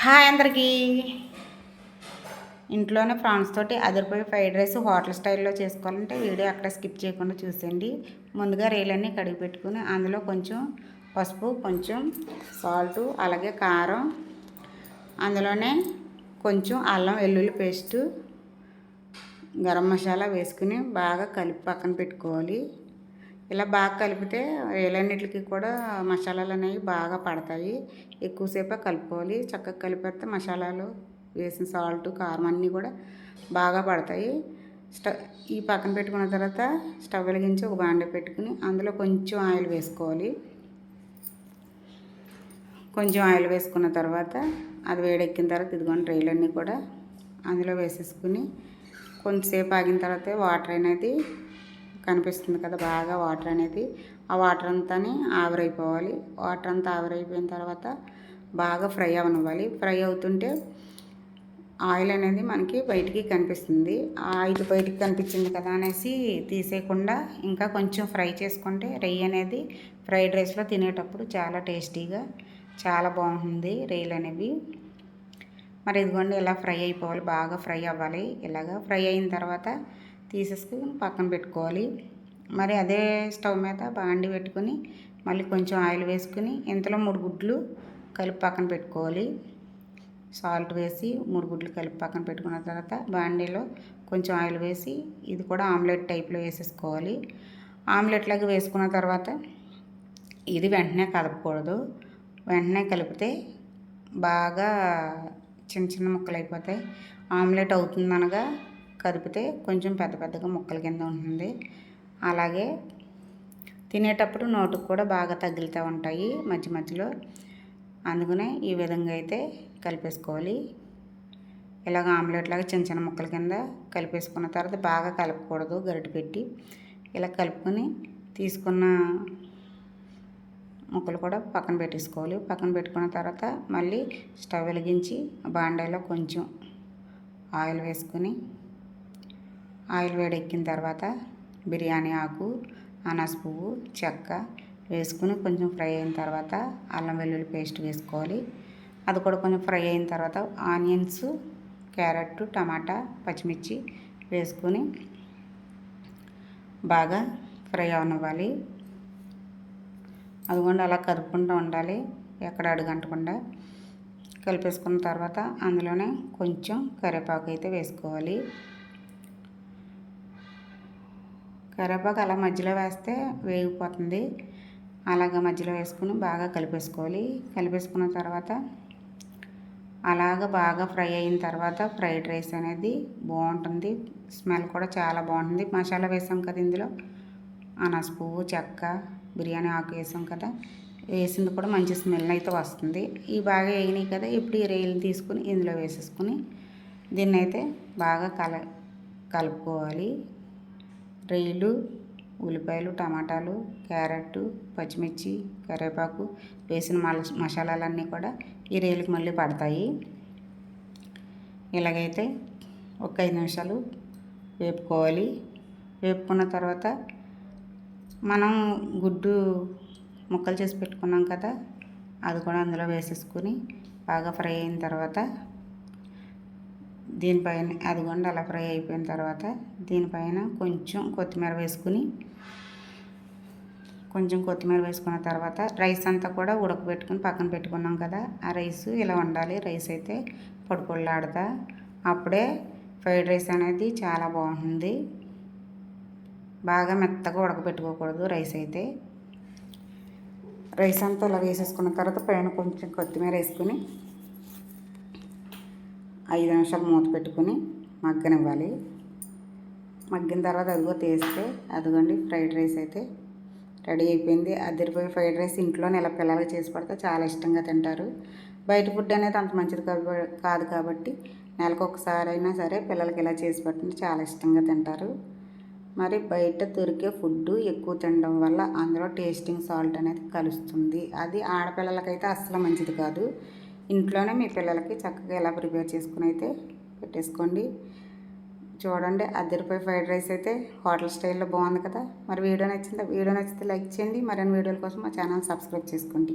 Hi అందరికీ. ఇంట్లోనే France తోటి అదిరిపోయి ఫ్రైడ్ రైస్ హోటల్ స్టైల్లో చేసుకోవాలంటే వీడియో అక్కడ స్కిప్ చేయకుండా చూసేయండి. ముందుగా రేలన్నీ కడిగి పెట్టుకుని అందులో కొంచెం పసుపు కొంచెం సాల్ట్ అలాగే కారం అందులోనే కొంచెం అల్లం వెల్లుల్లి పేస్టు గరం మసాలా వేసుకుని బాగా కలిపి పక్కన పెట్టుకోవాలి. ఇలా బాగా కలిపితే వేలన్నిటికి కూడా మసాలాలు అనేవి బాగా పడతాయి. ఎక్కువసేపు కలుపుకోవాలి. చక్కగా కలిపేస్తే మసాలాలు వేసిన సాల్ట్ కారం అన్నీ కూడా బాగా పడతాయి. స్టవ్ ఈ పక్కన పెట్టుకున్న తర్వాత స్టవ్ వెలిగించి ఒక బాండ పెట్టుకుని అందులో కొంచెం ఆయిల్ వేసుకోవాలి. కొంచెం ఆయిల్ వేసుకున్న తర్వాత అది వేడెక్కిన తర్వాత ఇదిగోండి ట్రైలన్నీ కూడా అందులో వేసేసుకుని కొంతసేపు ఆగిన తర్వాత వాటర్ అనేది కనిపిస్తుంది కదా బాగా వాటర్ అనేది. ఆ వాటర్ అంతా ఆవిరైపోవాలి. వాటర్ అంతా ఆవిరైపోయిన తర్వాత బాగా ఫ్రై అవనివ్వాలి. ఫ్రై అవుతుంటే ఆయిల్ అనేది మనకి బయటికి కనిపిస్తుంది. ఆ ఆయిల్ బయటికి కనిపించింది కదా అనేసి తీసేయకుండా ఇంకా కొంచెం ఫ్రై చేసుకుంటే రొయ్యి అనేది ఫ్రైడ్ రైస్లో తినేటప్పుడు చాలా టేస్టీగా చాలా బాగుంటుంది రొయ్యలు అనేవి. మరి ఇదిగోండి ఇలా ఫ్రై అయిపోవాలి. బాగా ఫ్రై అవ్వాలి. ఇలాగా ఫ్రై అయిన తర్వాత తీసేసుకుని పక్కన పెట్టుకోవాలి. మరి అదే స్టవ్ మీద బాండి పెట్టుకొని మళ్ళీ కొంచెం ఆయిల్ వేసుకుని ఇంతలో మూడు గుడ్లు కలిపి పక్కన పెట్టుకోవాలి. సాల్ట్ వేసి మూడు గుడ్లు కలిపి పక్కన పెట్టుకున్న తర్వాత బాండీలో కొంచెం ఆయిల్ వేసి ఇది కూడా ఆమ్లెట్ టైప్లో వేసేసుకోవాలి. ఆమ్లెట్ లాగా వేసుకున్న తర్వాత ఇది వెంటనే కలపకూడదు. వెంటనే కలిపితే బాగా చిన్న చిన్న ముక్కలు అయిపోతాయి ఆమ్లెట్ అవుతుందనగా కదిపితే కొంచెం పెద్ద పెద్దగా ముక్కల కింద ఉంటుంది. అలాగే తినేటప్పుడు నోటుకు కూడా బాగా తగులుతూ ఉంటాయి మధ్య మధ్యలో. అందుకనే ఈ విధంగా అయితే కలిపేసుకోవాలి. ఇలాగ ఆమ్లెట్ లాగా చిన్న చిన్న ముక్కల కింద కలిపేసుకున్న తర్వాత బాగా కలపకూడదు గరిటె పెట్టి. ఇలా కలుపుకొని తీసుకున్న ముక్కలు కూడా పక్కన పెట్టేసుకోవాలి. పక్కన పెట్టుకున్న తర్వాత మళ్ళీ స్టవ్ వెలిగించి బాండాలో కొంచెం ఆయిల్ వేసుకొని ఆయిల్ వేడెక్కిన తర్వాత బిర్యానీ ఆకు అనాస్ పువ్వు చెక్క వేసుకుని కొంచెం ఫ్రై అయిన తర్వాత అల్లం వెల్లుల్లి పేస్ట్ వేసుకోవాలి. అది కూడా కొంచెం ఫ్రై అయిన తర్వాత ఆనియన్స్ క్యారెట్ టమాటా పచ్చిమిర్చి వేసుకొని బాగా ఫ్రై అవనివ్వాలి. అదిగోండి అలా కదుపుకుంటూ ఉండాలి. ఎక్కడ అడుగంటకుండా కలిపేసుకున్న తర్వాత అందులోనే కొంచెం కరివేపాకు అయితే వేసుకోవాలి. కరివేపాకు అలా మధ్యలో వేస్తే వేగిపోతుంది. అలాగ మధ్యలో వేసుకుని బాగా కలిపేసుకోవాలి. కలిపేసుకున్న తర్వాత అలాగ బాగా ఫ్రై అయిన తర్వాత ఫ్రైడ్ రైస్ అనేది బాగుంటుంది. స్మెల్ కూడా చాలా బాగుంటుంది. మసాలా వేసాం కదా ఇందులో. అనాస పువ్వు చెక్క బిర్యానీ ఆకు వేసాం కదా. వేసింది కూడా మంచి స్మెల్ అయితే వస్తుంది. ఈ బాగా వేయినాయి కదా ఇప్పుడు ఈ రైలు తీసుకుని ఇందులో వేసేసుకుని దీన్ని అయితే బాగా కల కలుపుకోవాలి. రొయ్యలు ఉల్లిపాయలు టమాటాలు క్యారెట్ పచ్చిమిర్చి కరివేపాకు వేసిన మల మసాలాలన్నీ కూడా ఈ రొయ్యలకు మళ్ళీ పడతాయి. ఇలాగైతే ఒక ఐదు నిమిషాలు వేపుకోవాలి. వేపుకున్న తర్వాత మనం గుడ్డు ముక్కలు చేసి పెట్టుకున్నాం కదా అది కూడా అందులో వేసేసుకుని బాగా ఫ్రై అయిన తర్వాత దీనిపైన అదిగోండి అలా ఫ్రై అయిపోయిన తర్వాత దీనిపైన కొంచెం కొత్తిమీర వేసుకుని కొంచెం కొత్తిమీర వేసుకున్న తర్వాత రైస్ అంతా కూడా ఉడకబెట్టుకుని పక్కన పెట్టుకున్నాం కదా ఆ రైస్ ఇలా ఉండాలి రైస్ అయితే పొడి అప్పుడే ఫ్రైడ్ రైస్ అనేది చాలా బాగుంటుంది. బాగా మెత్తగా ఉడకబెట్టుకోకూడదు రైస్ అయితే. రైస్ అంతా ఇలా వేసేసుకున్న తర్వాత పైన కొంచెం కొత్తిమీర వేసుకుని ఐదు నిమిషాలు మూత పెట్టుకుని మగ్గనివ్వాలి. మగ్గిన తర్వాత అదిగో తీస్తే అదిగోండి ఫ్రైడ్ రైస్ అయితే రెడీ అయిపోయింది. అదిరిపోయి ఫ్రైడ్ రైస్ ఇంట్లోనే ఇలా పిల్లలకి చేసి పడితే చాలా ఇష్టంగా తింటారు. బయట ఫుడ్ అనేది అంత మంచిది కాదు కాబట్టి నెలకు ఒకసారి అయినా సరే పిల్లలకి ఇలా చేసి పెట్టండి చాలా ఇష్టంగా తింటారు. మరి బయట దొరికే ఫుడ్ ఎక్కువ తినడం వల్ల అందులో టేస్టింగ్ సాల్ట్ అనేది కలుస్తుంది. అది ఆడపిల్లలకైతే అస్సలు మంచిది కాదు. ఇంట్లోనే మీ పిల్లలకి చక్కగా ఎలా ప్రిపేర్ చేసుకుని అయితే పెట్టేసుకోండి. చూడండి అద్దరిపోయి ఫ్రైడ్ రైస్ అయితే హోటల్ స్టైల్లో బాగుంది కదా. మరి వీడియో నచ్చిందా? వీడియో నచ్చితే లైక్ చేయండి. మరిన్ని వీడియోల కోసం మా ఛానల్ సబ్స్క్రైబ్ చేసుకోండి.